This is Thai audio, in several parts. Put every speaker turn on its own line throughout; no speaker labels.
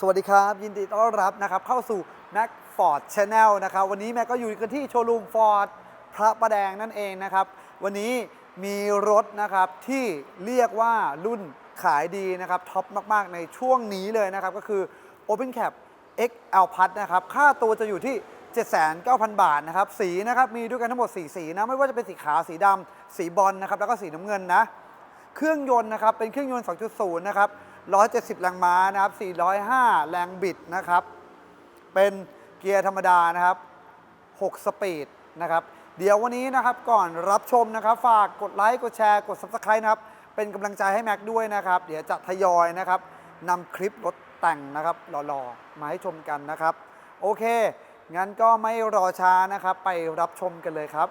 สวัสดีครับ ยินดีต้อนรับนะครับเข้าสู่ Mac Ford Channel นะครับวันนี้แม็กก็อยู่กันที่โชว์รูม Ford พระประแดงนั่นเองนะครับ วันนี้มีรถนะครับที่เรียกว่ารุ่นขายดีนะครับท็อปมาก ๆ ในช่วงนี้เลยนะครับ ก็คือ Open Cap XL Plus นะครับ ค่าตัวจะอยู่ที่ 79,000 บาทนะครับ สีนะครับ มีด้วยกันทั้งหมด 4 สีนะ ไม่ว่าจะเป็นสีขาว สีดำสีบอลนะครับ แล้วก็สีน้ำเงินนะ เครื่องยนต์นะครับ เป็นเครื่องยนต์ 2.0 นะครับ 170 แรงม้านะครับ 405 แรงบิดนะครับ เป็นเกียร์ธรรมดานะครับ 6 สปีดนะครับ เดี๋ยววันนี้นะครับก่อนรับชมนะครับ ฝากกดไลค์กดแชร์กด Subscribe นะครับ เป็นกำลังใจให้แม็กด้วยนะครับ เดี๋ยวจะทยอยนะครับนำคลิปรถแต่งนะครับหล่อๆ มาให้ชมกันนะครับ โอเค งั้นก็ไม่รอช้านะครับ ไปรับชมกันเลยครับ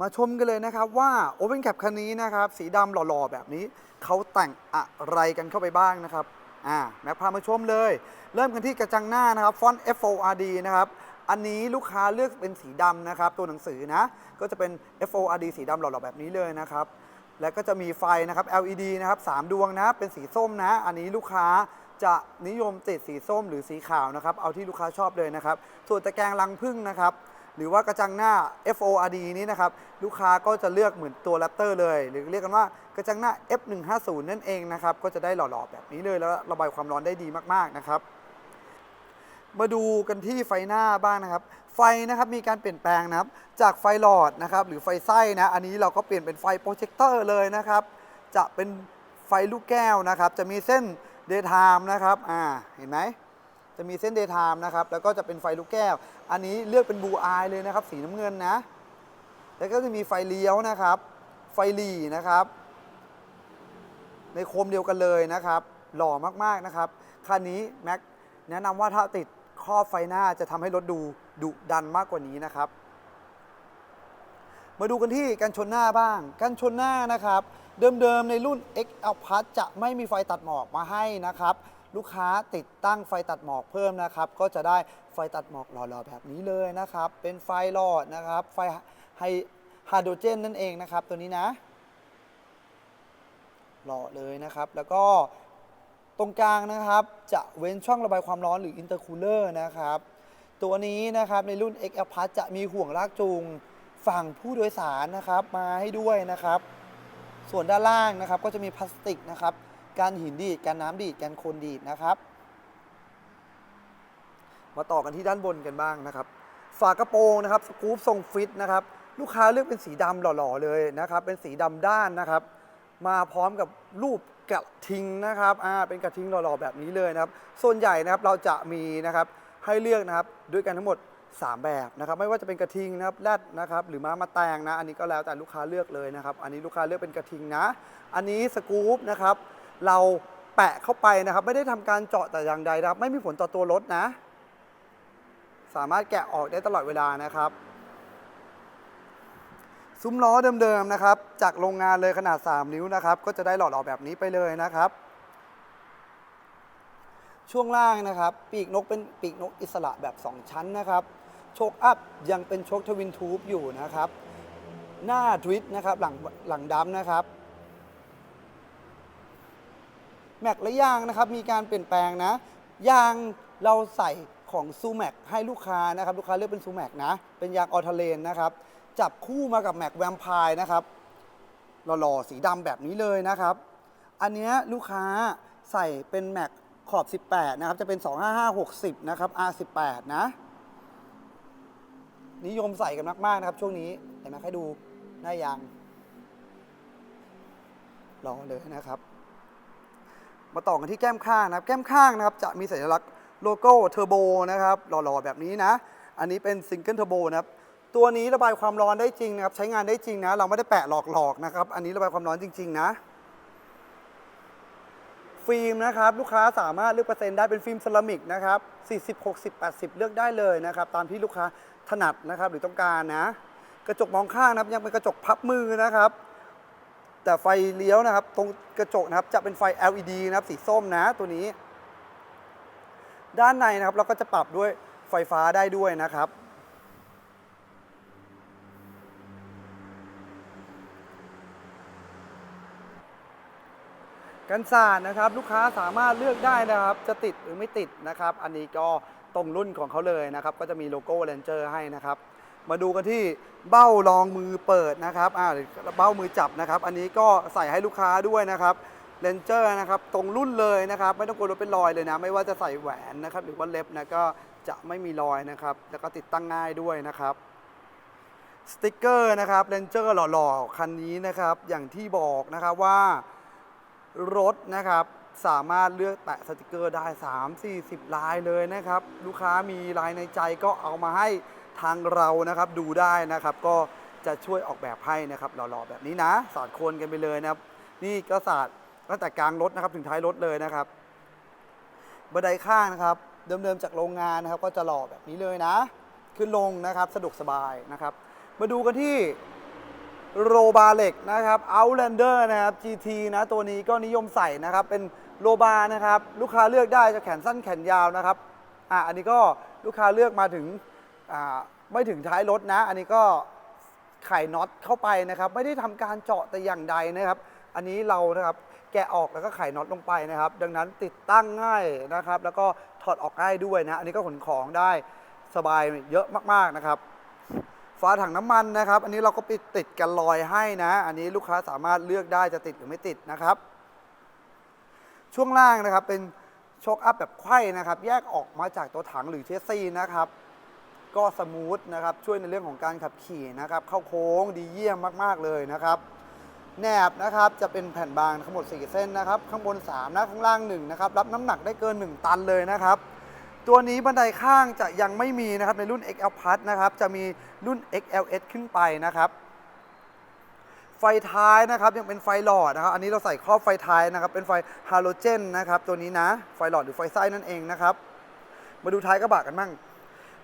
มาชมกันเลยนะครับว่า Open Cap คันนี้นะครับ สีดำหล่อๆ แบบนี้ เขาแต่งอะไรกันเข้าไปบ้างนะครับ อ่าแม็กพามาชมเลย เริ่มกันที่กระจังหน้านะครับฟอนต์ FORD นะครับ อันนี้ลูกค้าเลือกเป็นสีดำนะครับ ตัวหนังสือนะ ก็จะเป็น FORD สีดำหล่อๆ แบบนี้เลยนะครับ แล้วก็จะมีไฟนะครับ LED นะครับสามดวงนะ เป็นสีส้มนะ อันนี้ลูกค้าจะนิยมติดสีส้มหรือสีขาวนะครับ เอาที่ลูกค้าชอบเลยนะครับ ส่วนตะแกรงรังพึ่งนะครับ หรือว่ากระจังหน้า FORD นี้นะครับ ลูกค้าก็จะเลือกเหมือนตัว Raptor เลย หรือเรียกกันว่ากระจังหน้า F150 นั่นเองนะครับ ก็จะได้หล่อๆแบบนี้เลยแล้วระบายความร้อนได้ดีมากๆนะครับ มาดูกันที่ไฟหน้าบ้างนะครับ ไฟนะครับมีการเปลี่ยนแปลงนะครับ จากไฟหลอดนะครับหรือไฟไส้นะ อันนี้เราก็เปลี่ยนเป็นไฟโปรเจคเตอร์เลยนะครับ จะเป็นไฟลูกแก้วนะครับ จะมีเส้นเดย์ไทม์นะครับ อ่า เห็นไหม จะมีเส้นเดย์ไทม์นะครับ แล้วก็จะเป็นไฟลูกแก้ว อันนี้เลือกเป็นบูอายเลยนะครับ สีน้ำเงินนะ แล้วก็จะมีไฟเลี้ยวนะครับ ไฟหลีนะครับ ในโคมเดียวกันเลยนะครับ หล่อมากๆนะครับ คันนี้แม็กแนะนำว่าถ้าติดครอบไฟหน้าจะทำให้รถดูดุดันมากกว่านี้นะครับ มาดูกันที่กันชนหน้าบ้าง กันชนหน้านะครับ เดิมๆในรุ่น XL Plus จะไม่มีไฟตัดหมอกมาให้นะครับ ลูกค้าติดตั้งไฟตัดหมอกเพิ่มนะครับ ก็จะได้ไฟตัดหมอกหล่อๆแบบนี้เลยนะครับ เป็นไฟหลอดนะครับ ไฟไฮไฮโดรเจนนั่นเองนะครับ ตัวนี้นะหล่อเลยนะครับ แล้วก็ตรงกลางนะครับ จะเว้นช่องระบายความร้อนหรืออินเตอร์คูลเลอร์นะครับ ตัวนี้นะครับในรุ่น XL Plus จะมีห่วงลากจูงฝั่งผู้โดยสารนะครับมาให้ด้วยนะครับ ส่วนด้านล่างนะครับก็จะมีพลาสติกนะครับ การหินดีดการน้ำดีดการโคลนดีดนะครับ มาต่อกันที่ด้านบนกันบ้างนะครับ ฝากระโปรงนะครับสกู๊ปทรงฟิตนะครับ ลูกค้าเลือกเป็นสีดำหล่อๆเลยนะครับ เป็นสีดำด้านนะครับ มาพร้อมกับรูปกระทิงนะครับอ่าเป็นกระทิงหล่อๆแบบนี้เลยนะครับ ส่วนใหญ่นะครับเราจะมีนะครับให้เลือกนะครับด้วยกันทั้งหมด 3 แบบนะครับ ไม่ว่าจะเป็นกระทิงนะครับแรดนะครับ หรือม้ามาแตงนะ อันนี้ก็แล้วแต่ลูกค้าเลือกเลยนะครับ อันนี้ลูกค้าเลือกเป็นกระทิงนะ อันนี้สกู๊ปนะครับ เราแปะเข้าไปนะครับ ไม่ได้ทำการเจาะแต่อย่างใดนะครับ ไม่มีผลต่อตัวรถนะ สามารถแกะออกได้ตลอดเวลานะครับ ซุ้มล้อเดิมๆนะครับ จากโรงงานเลยขนาด 3 นิ้วนะครับ ก็จะได้หล่อๆแบบนี้ไปเลยนะครับ ช่วงล่างนะครับ ปีกนกเป็นปีกนกอิสระแบบ 2 ชั้นนะครับโชคอัพยังเป็นโชคทวินทูบอยู่นะครับ หน้าทวิตนะครับหลังหลังดัมนะครับ แม็กและยางนะครับมีการเปลี่ยนแปลงนะ ยางเราใส่ของซูแม็กให้ลูกค้านะครับลูกค้าเลือกเป็นซูแม็กนะ เป็นยางออทเลนนะครับ จับคู่มากับแม็กแวมพร์นะครับหล่อๆสีดำแบบนี้เลยนะครับ อันเนี้ยลูกค้าใส่เป็นแม็กขอบ 18 นะครับ จะเป็น 25560 นะครับ R18 นะ นิยมใส่กันมาก ๆ นะครับ ช่วงนี้เห็นไหมให้ดูหน้ายางรอเลยนะครับ มาต่อกันที่แก้มข้างนะครับแก้มข้างนะครับจะมีสัญลักษณ์โลโก้เทอร์โบนะครับหล่อๆแบบนี้นะ อันนี้เป็นซิงเกิลเทอร์โบนะครับตัวนี้ระบายความร้อนได้จริงนะครับ ใช้งานได้จริงนะ เราไม่ได้แปะหลอกๆนะครับ อันนี้ระบายความร้อนจริง ๆ นะฟิล์มนะครับลูกค้าสามารถเลือกเปอร์เซ็นต์ได้เป็นฟิล์มเซรามิกนะครับ40 60 80 เลือกได้เลยนะครับ ตามที่ลูกค้าถนัดนะครับหรือต้องการนะ กระจกมองข้างนะครับยังเป็นกระจกพับมือนะครับ แต่ไฟเลี้ยวนะครับ ตรงกระจกนะครับจะเป็นไฟ LED นะครับสีส้มนะตัวนี้ ด้านในนะครับเราก็จะปรับด้วยไฟฟ้าได้ด้วยนะครับ กันศาสตร์นะครับ ลูกค้าสามารถเลือกได้นะครับ จะติดหรือไม่ติดนะครับ อันนี้ก็ตรงรุ่นของเขาเลยนะครับ ก็จะมีโลโก้เ a นเจอร์ให้นะครับ มาดูกันที่เบ้ารองมือเปิดนะครับอ่าเบ้ามือจับนะครับ อันนี้ก็ใส่ให้ลูกค้าด้วยนะครับเ a นเจอร์นะครับตรงรุ่นเลยนะครับ ไม่ต้องกลัวรถเป็นรอยเลยนะ ไม่ว่าจะใส่แหวนนะครับ หรือว่าเล็บนะก็จะไม่มีรอยนะครับ แล้วก็ติดตั้งง่ายด้วยนะครับสติกเกอร์นะครับเ a นเจอร์หล่อๆ คันนี้นะครับ อย่างที่บอกนะครับว่ารถนะครับสามารถเลือกแปะสติกเกอร์ได้ 3 40 ลายเลยนะครับ ลูกค้ามีลายในใจก็เอามาให้ ทางเรานะครับดูได้นะครับ ก็จะช่วยออกแบบให้นะครับหล่อๆแบบนี้นะ สาดโคนกันไปเลยนะครับ นี่ก็สาดตั้งแต่กลางรถนะครับถึงท้ายรถเลยนะครับบันไดข้างนะครับ เดิมๆจากโรงงานนะครับ ก็จะหล่อแบบนี้เลยนะ ขึ้นลงนะครับสะดวกสบายนะครับ มาดูกันที่โรบาเล็กนะครับ Outlander นะครับ GT นะ ตัวนี้ก็นิยมใส่นะครับ เป็นโรบานะครับ ลูกค้าเลือกได้จะแขนสั้นแขนยาวนะครับ อะ อันนี้ก็ลูกค้าเลือกมาถึง ไม่ถึงท้ายรถนะ อันนี้ก็ไขน็อตเข้าไปนะครับ ไม่ได้ทำการเจาะแต่อย่างใดนะครับ อันนี้เรานะครับแกะออกแล้วก็ไขน็อตลงไปนะครับ ดังนั้นติดตั้งง่ายนะครับ แล้วก็ถอดออกง่ายด้วยนะ อันนี้ก็ขนของได้สบายเยอะมากๆนะครับฝาถังน้ำมันนะครับ อันนี้เราก็ปิดติดกันลอยให้นะ อันนี้ลูกค้าสามารถเลือกได้จะติดหรือไม่ติดนะครับ ช่วงล่างนะครับเป็นโชคอัพแบบไขว้นะครับ แยกออกมาจากตัวถังหรือเชสซีนะครับ ก็สมูทนะครับช่วยในเรื่องของการขับขี่นะครับเข้าโค้งดีเยี่ยมมากๆเลยนะครับแหนบนะครับจะเป็นแผ่นบางทั้งหมด 4 เส้นนะครับ ข้างบน 3 นะข้างล่าง1นะครับรับน้ำหนักได้เกิน 1 ตันเลยนะครับ ตัวนี้บันไดข้างจะยังไม่มีนะครับในรุ่น XL Plus นะครับจะมีรุ่น XLS ขึ้นไปนะครับ ไฟท้ายนะครับยังเป็นไฟหลอดนะครับ อันนี้เราใส่ครอบไฟท้ายนะครับ เป็นไฟฮาโลเจนนะครับ ตัวนี้นะไฟหลอดหรือไฟไส้นั่นเองนะครับ มาดูท้ายกระบะกันบ้าง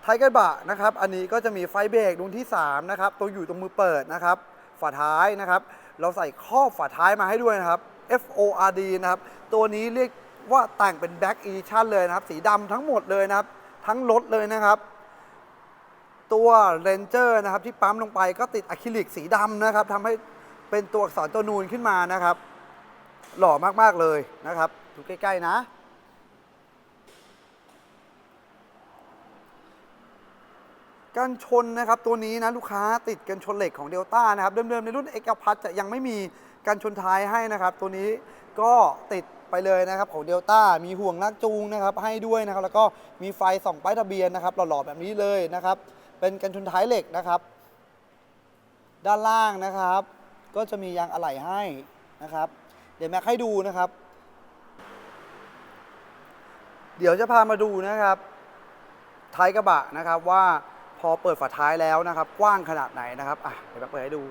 ไท้ายกระบะนะครับ อันนี้ก็จะมีไฟเบรกดวงที่ 3 นะครับ ตัวอยู่ตรงมือเปิดนะครับ ฝาท้ายนะครับ เราใส่ครอฝาท้ายมาให้ด้วยนะครับ FORD นะครับ ตัวนี้เรียกว่าแต่งเป็น Black Edition เลยนะครับ สีดำทั้งหมดเลยนะครับ ทั้งรถเลยนะครับ ตัว Ranger นะครับที่ปั๊มลงไปก็ติดอะคริลิกสีดำนะครับทำให้เป็นตัวอักษรตัวนูนขึ้นมานะครับ หล่อมากๆเลยนะครับดูใกล้ๆนะ กันชนนะครับ ตัวนี้นะลูกค้าติดกันชนเหล็กของเดลต้านะครับ เดิมๆในรุ่นเอกพัทจะยังไม่มีกันชนท้ายให้นะครับ ตัวนี้ก็ติดไปเลยนะครับของเดลต้ามีห่วงลากจูงนะครับให้ด้วยนะครับ แล้วก็มีไฟส่องป้ายทะเบียนนะครับหล่อๆแบบนี้เลยนะครับ เป็นกันชนท้ายเหล็กนะครับ ด้านล่างนะครับ ก็จะมียางอะไหล่ให้นะครับ เดี๋ยวแม็กให้ดูนะครับ เดี๋ยวจะพามาดูนะครับท้ายกระบะนะครับว่า พอเปิดฝาท้ายแล้วนะครับ กว้างขนาดไหนนะครับอะเดี๋ยวเปิดให้ดู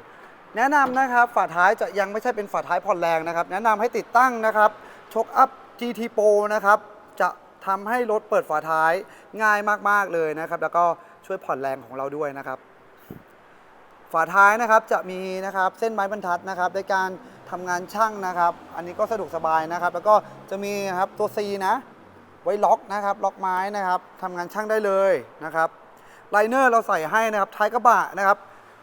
แนะนำนะครับฝาท้ายจะยังไม่ใช่เป็นฝาท้ายผ่อนแรงนะครับ แนะนำให้ติดตั้งนะครับชกอัพ GT Pro นะครับ จะทำให้รถเปิดฝาท้ายง่ายมาก ๆ เลยนะครับ แล้วก็ช่วยผ่อนแรงของเราด้วยนะครับ ฝาท้ายนะครับจะมีนะครับเส้นไม้บรรทัดนะครับในการทำงานช่างนะครับ อันนี้ก็สะดวกสบายนะครับ แล้วก็จะมีนะครับตัว C นะ ไว้ล็อกนะครับ ล็อกไม้นะครับทำงานช่างได้เลยนะครับ ไลเนอร์เราใส่ให้นะครับท้ายกระบะนะครับ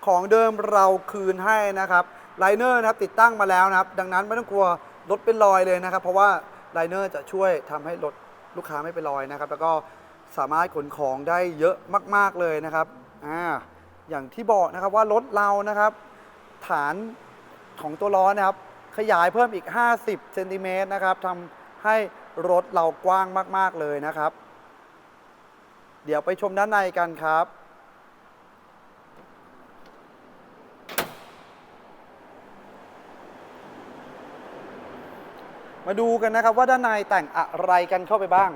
ของเดิมเราคืนให้นะครับไลเนอร์นะครับติดตั้งมาแล้วนะครับ ดังนั้นไม่ต้องกลัวรถเป็นรอยเลยนะครับ เพราะว่าไลเนอร์จะช่วยทำให้รถลูกค้าไม่เป็นรอยนะครับ แล้วก็สามารถขนของได้เยอะมาก ๆเลยนะครับอ่าอย่างที่บอกนะครับว่ารถเรานะครับ ฐานของตัวล้อนะครับ ขยายเพิ่มอีก 50เซนติเมตรนะครับทำให้รถเรากว้างมาก ๆ เลยนะครับ เดี๋ยวไปชมด้านในกันครับ มาดูกันนะครับว่าด้านในแต่งอะไรกันเข้าไปบ้าง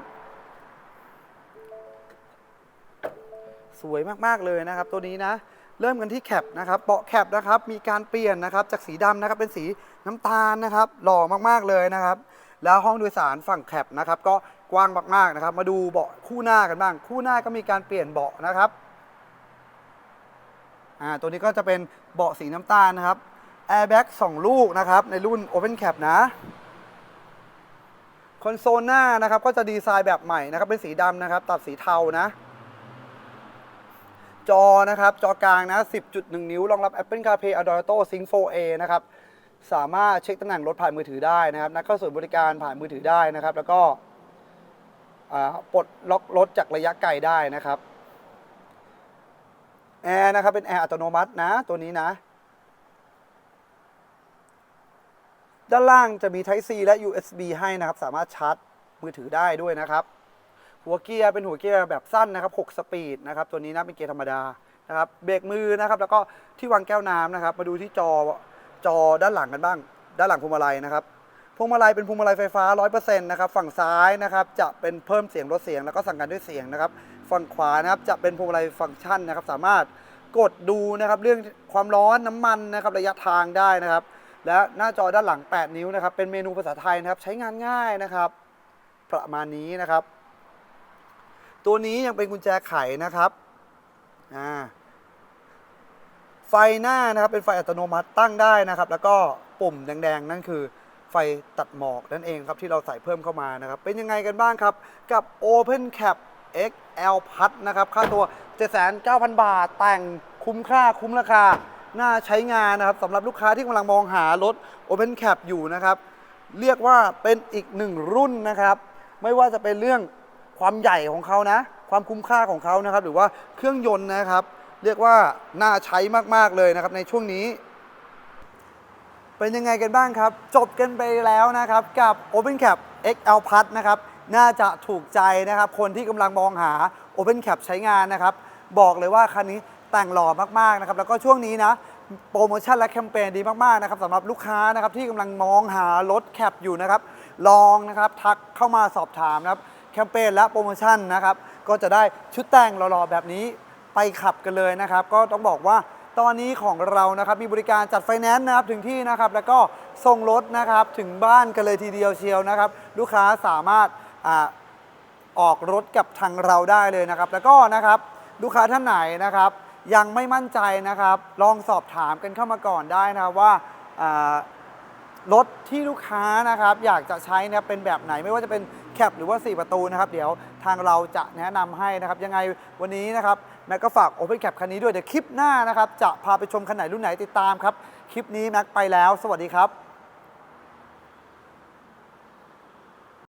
สวยมาก ๆ เลยนะครับ ตัวนี้นะเริ่มกันที่แคปนะครับเบาะแคปนะครับมีการเปลี่ยนนะครับจากสีดำนะครับเป็นสีน้ำตาลนะครับหล่อมากๆเลยนะครับ แล้วห้องโดยสารฝั่งแคปนะครับก็ กว้างมากๆนะครับ มาดูเบาะคู่หน้ากันบ้าง คู่หน้าก็มีการเปลี่ยนเบาะนะครับอ่าตัวนี้ก็จะเป็นเบาะสีน้ำตาลนะครับแอร์แบ็กสองลูกนะครับ ในรุ่น Open Cap นะคอนโซลหน้านะครับก็จะดีไซน์แบบใหม่นะครับ เป็นสีดำนะครับ ตัดสีเทานะ จอนะครับ จอกลางนะ 10.1 นิ้วรองรับ Apple CarPlay Android Auto Sync 4A นะครับ สามารถเช็คตำแหน่งรถผ่านมือถือได้นะครับ นัดเข้าศูนย์บริการผ่านมือถือได้นะครับ แล้วก็ ปลดล็อกรถจากระยะไกลได้นะครับแอร์นะครับเป็นแอร์อัตโนมัตินะตัวนี้นะ ด้านล่างจะมี Type C และ USB ให้นะครับ สามารถชาร์จมือถือได้ด้วยนะครับ หัวเกียร์เป็นหัวเกียร์แบบสั้นนะครับ 6 สปีดนะครับ ตัวนี้นะเป็นเกียร์ธรรมดานะครับ เบรกมือนะครับ แล้วก็ที่วางแก้วน้ำนะครับ มาดูที่จอจอด้านหลังกันบ้าง ด้านหลังพวงมาลัยนะครับ วงมาลัยเป็นพวงมาลัยไฟฟ้า 100%นะครับฝั่งซ้ายนะครับจะเป็นเพิ่มเสียงลดเสียงแล้วก็สั่งการด้วยเสียงนะครับฝั่งขวานะครับจะเป็นพวงมาลัยฟังก์ชันนะครับสามารถกดดูนะครับเรื่องความร้อนน้ำมันนะครับระยะทางได้นะครับ และหน้าจอด้านหลัง 8 นิ้วนะครับเป็นเมนูภาษาไทยนะครับใช้งานง่ายนะครับประมาณนี้นะครับ ตัวนี้ยังเป็นกุญแจไขนะครับอ่าไฟหน้านะครับเป็นไฟอัตโนมัติตั้งได้นะครับ แล้วก็ปุ่มแดงๆ นั่นคือ ไฟตัดหมอกนั่นเองครับที่เราใส่เพิ่มเข้ามานะครับ เป็นยังไงกันบ้างครับ กับ Open Cap XL พัดนะครับ ค่าตัว 79,000 บาท แต่งคุ้มค่าคุ้มราคา น่าใช้งานนะครับสำหรับลูกค้าที่กำลังมองหารถ Open Cap อยู่นะครับ เรียกว่าเป็นอีกหนึ่งรุ่นนะครับ ไม่ว่าจะเป็นเรื่องความใหญ่ของเขานะ ความคุ้มค่าของเขานะครับ หรือว่าเครื่องยนต์นะครับ เรียกว่าน่าใช้มาก ๆ เลยนะครับในช่วงนี้ เป็นยังไงกันบ้างครับ จบกันไปแล้วนะครับ กับ Open Cap XL Plus นะครับ น่าจะถูกใจนะครับ คนที่กำลังมองหา Open Cap ใช้งานนะครับ บอกเลยว่าคันนี้แต่งหล่อมากๆนะครับ แล้วก็ช่วงนี้นะโปรโมชั่นและแคมเปญดีมากๆนะครับสำหรับลูกค้านะครับที่กำลังมองหารถแคปอยู่นะครับ ลองนะครับทักเข้ามาสอบถามนะครับแคมเปญและโปรโมชั่นนะครับก็จะได้ชุดแต่งหล่อๆแบบนี้ไปขับกันเลยนะครับ ก็ต้องบอกว่า ตอนนี้ของเรานะครับมีบริการจัดไฟแนนซ์นะครับถึงที่นะครับแล้วก็ส่งรถนะครับถึงบ้านกันเลยทีเดียวเชียวนะครับ ลูกค้าสามารถอ่าออกรถกับทางเราได้เลยนะครับ แล้วก็นะครับลูกค้าท่านไหนนะครับ ยังไม่มั่นใจนะครับ ลองสอบถามกันเข้ามาก่อนได้นะครับว่าอ่ารถที่ลูกค้านะครับ อยากจะใช้นะครับเป็นแบบไหนไม่ว่าจะเป็นแคปหรือว่า 4 ประตูนะครับ เดี๋ยวทางเราจะแนะนำให้นะครับ ยังไงวันนี้นะครับ แม็กก็ฝาก Open Cap คันนี้ด้วยเดี๋ยวคลิปหน้านะครับจะพาไปชมคันไหนรุ่นไหนติดตามครับคลิปนี้แม็กไปแล้ว สวัสดีครับ